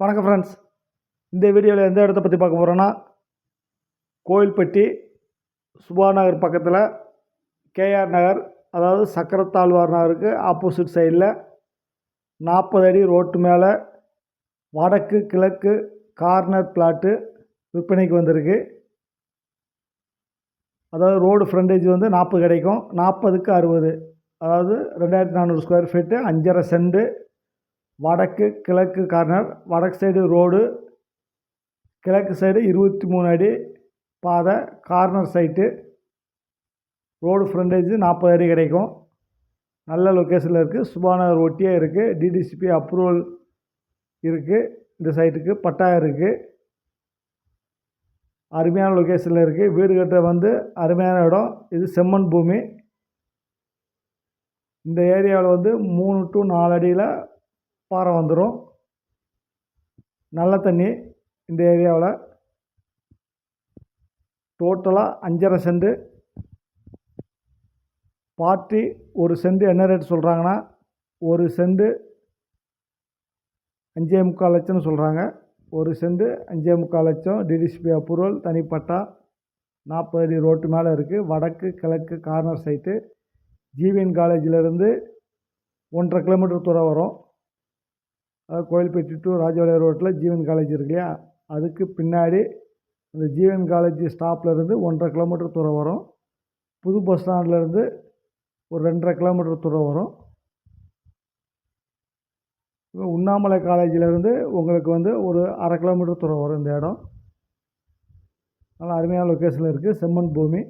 வணக்கம் ஃப்ரெண்ட்ஸ் இந்த வீடியோவில் எந்த இடத்த பற்றி பார்க்க போகிறோன்னா கோயில்பட்டி சுபா நகர் பக்கத்தில் கேஆர் நகர் அதாவது சக்கரத்தாழ்வார் நகருக்கு ஆப்போசிட் சைடில் நாற்பது அடி ரோட்டு மேலே வடக்கு கிழக்கு கார்னர் பிளாட்டு விற்பனைக்கு வந்திருக்கு. அதாவது ரோடு ஃப்ரண்டேஜ் வந்து நாற்பது கிடைக்கும். நாற்பதுக்கு அறுபது. அதாவது ரெண்டாயிரத்தி நானூறு ஸ்கொயர் ஃபீட்டு அஞ்சரை செண்டு வடக்கு கிழக்கு கார்னர் வடக்கு சைடு ரோடு கிழக்கு சைடு இருபத்தி மூணு அடி பாதை கார்னர் சைட்டு ரோடு ஃப்ரண்டேஜ் நாற்பது அடி கிடைக்கும். நல்ல லொக்கேஷனில் இருக்குது சுபாநகர் ஒட்டியே இருக்குது டிடிசிபி அப்ரூவல் இருக்குது இந்த சைட்டுக்கு பட்டாயம் இருக்குது அருமையான லொக்கேஷனில் இருக்குது வீடு கட்டுற வந்து அருமையான இடம். இது செம்மண் பூமி. இந்த ஏரியாவில் வந்து மூணு டு நாலு அடியில் பாறை வந்துடும் நல்ல தண்ணி இந்த ஏரியாவில். டோட்டலாக அஞ்சரை செண்டு. பார்ட்டி ஒரு செண்டு என்ன ரேட் சொல்கிறாங்கன்னா ஒரு செண்டு அஞ்சே முக்கால் லட்சம்னு சொல்கிறாங்க ஒரு செண்டு அஞ்சே முக்கால் லட்சம் டிடிசிபி அப்ரூவல் தனிப்பட்டா நாற்பது அடி ரோட்டு மேலே இருக்குது வடக்கு கிழக்கு கார்னர் சைட்டு ஜிவிஎன் காலேஜிலேருந்து ஒன்றரை கிலோமீட்டர் தூரம் வரும். கோயில்பட்டி டு ராஜபாளையம் ரோட்டில் ஜீவன் காலேஜ் இருக்கு இல்லையா? அதுக்கு பின்னாடி அந்த ஜீவன் காலேஜ் ஸ்டாப்லேருந்து ஒன்றரை கிலோமீட்டர் தூரம் வரும். புது பஸ் ஸ்டாண்ட்லேருந்து ஒரு ரெண்டரை கிலோமீட்டர் தூரம் வரும். உண்ணாமலை காலேஜிலேருந்து உங்களுக்கு வந்து ஒரு அரை கிலோமீட்டர் தூரம் வரும் இந்த இடம். நல்லா அருமையான லொக்கேஷனில் இருக்குது செம்மன் பூமி.